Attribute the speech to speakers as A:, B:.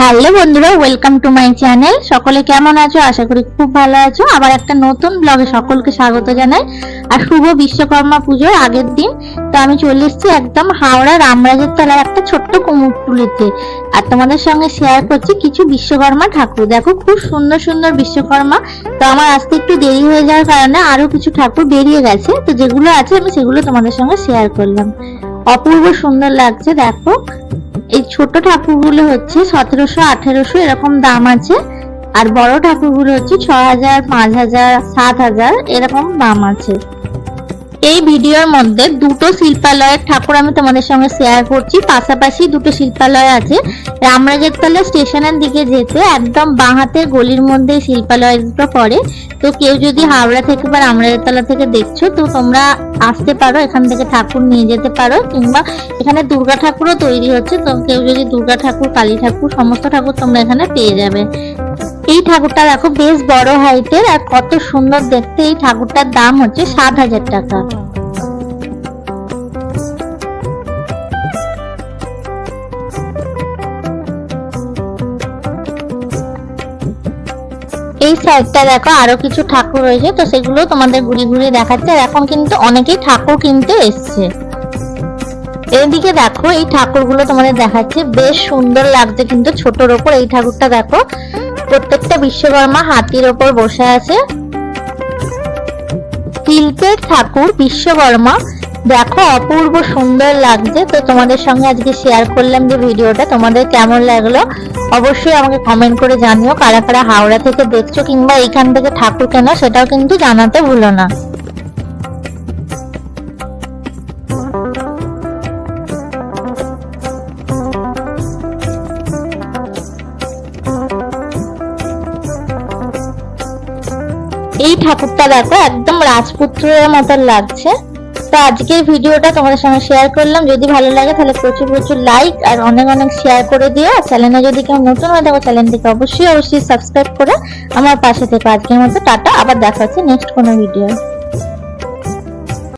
A: Hello বন্ধুরা welcome to my channel সকলে কেমন আছো? আশা করি খুব ভালো আছো। আবার একটা নতুন ব্লগে সকলকে স্বাগত জানাই। আর শুভ বিশ্বকর্মা পুজোর আগের দিন। তো আমি চলে এসেছি একদম হাওড়া রামরাজের তলার একটা ছোট্ট কুমোরটুলিতে আর তোমাদের সঙ্গে শেয়ার করছি কিছু বিশ্বকর্মা ঠাকুর। দেখো, খুব সুন্দর সুন্দর বিশ্বকর্মা। তো আমার আসতে একটু দেরি হয়ে যাওয়ার কারণে আরও কিছু ঠাকুর বেরিয়ে গেছে। তো যেগুলো আছে আমি সেগুলো তোমাদের সঙ্গে শেয়ার করলাম। অপূর্ব সুন্দর লাগছে, দেখো। এই ছোট ঠাকুরগুলো হচ্ছে সতেরোশো, আঠেরোশো এরকম দাম আছে। আর বড় ঠাকুরগুলো হচ্ছে ছ হাজার, পাঁচ হাজার, সাত হাজার এরকম দাম আছে। এই ভিডিওর মধ্যে দুটো শিল্পালয়ের ঠাকুর আমি তোমাদের সঙ্গে শেয়ার করছি। পাশাপাশি দুটো শিল্পালয় আছে। রামরাজের তলা স্টেশনের দিকে যেতে একদম বাঁ হাতের গলির মধ্যে এই শিল্পালয় দুটো পড়ে। তো কেউ যদি হাওড়া থেকে বা রামরাজের তলা থেকে দেখছ, তো তোমরা আসতে পারো, এখান থেকে ঠাকুর নিয়ে যেতে পারো। কিংবা এখানে দুর্গা ঠাকুরও তৈরি হচ্ছে, তো কেউ যদি দুর্গা ঠাকুর, কালী ঠাকুর, সমস্ত ঠাকুর তোমরা এখানে পেয়ে যাবে। এই ঠাকুরটা দেখো, বেশ বড় হাইটের আর কত সুন্দর দেখতে। এই ঠাকুরটার দাম হচ্ছে সাত হাজার টাকা। এই সাইডটা দেখো, আরও কিছু ঠাকুর রয়েছে, তো সেগুলো তোমাদের ঘুরে ঘুরে দেখাচ্ছে। আর এখন কিন্তু অনেকেই ঠাকুর কিনতে এসছে। এদিকে দেখো, এই ঠাকুরগুলো তোমাদের দেখাচ্ছে। বেশ সুন্দর লাগছে কিন্তু ছোটর ওপর। এই ঠাকুরটা দেখো প্রত্যেকটা বিশ্বকর্মা হাতির ওপর বসে আছে। শিল্পের ঠাকুর, বিশ্বকর্মা। দেখো, অপূর্ব সুন্দর লাগছে। তো তোমাদের সঙ্গে আজকে শেয়ার করলাম যে ভিডিওটা। তোমাদের কেমন লাগল? অবশ্যই আমাকে কমেন্ট করে জানিও। কারা কারা হাওড়া থেকে দেখছ কিংবা এইখান থেকে ঠাকুর কেনো, সেটাও কিন্তু জানাতে ভুলো না। এই ঠাকুরটা দেখো, একদম রাজপুত্রের মতো লাগছে। তো আজকের ভিডিওটা তোমাদের সঙ্গে শেয়ার করলাম। যদি ভালো লাগে তাহলে প্রচুর প্রচুর লাইক আর অনেক অনেক শেয়ার করে দিও। চ্যানেলে যদি কেউ নতুন হয়ে থাকো চ্যানেলটিকে অবশ্যই অবশ্যই সাবস্ক্রাইব করে আমার পাশে থেকে। আজকের মতো টাটা, আবার দেখা হচ্ছে নেক্সট কোনো ভিডিও